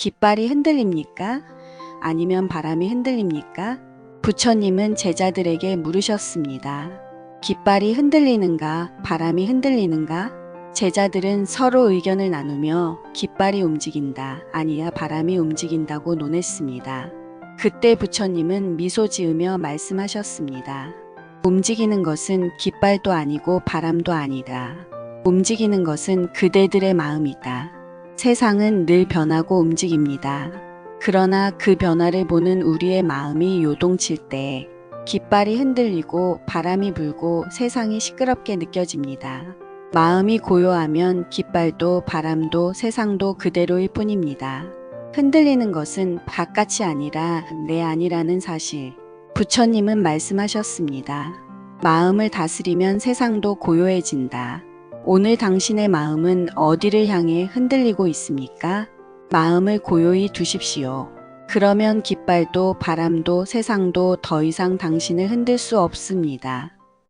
깃발이 흔들립니까? 아니면 바람이 흔들립니까? 부처님은 제자들에게 물으셨습니다. 깃발이 흔들리는가? 바람이 흔들리는가? 제자들은 서로 의견을 나누며 깃발이 움직인다, 아니야 바람이 움직인다고 논했습니다. 그때 부처님은 미소 지으며 말씀하셨습니다. 움직이는 것은 깃발도 아니고 바람도 아니다. 움직이는 것은 그대들의 마음이다. 세상은 늘 변하고 움직입니다. 그러나 그 변화를 보는 우리의 마음이 요동칠 때 깃발이 흔들리고 바람이 불고 세상이 시끄럽게 느껴집니다. 마음이 고요하면 깃발도 바람도 세상도 그대로일 뿐입니다. 흔들리는 것은 바깥이 아니라 내 안이라는 사실. 부처님은 말씀하셨습니다. 마음을 다스리면 세상도 고요해진다. 오늘 당신의 마음은 어디를 향해 흔들리고 있습니까? 마음을 고요히 두십시오. 그러면 깃발도 바람도 세상도 더 이상 당신을 흔들 수 없습니다.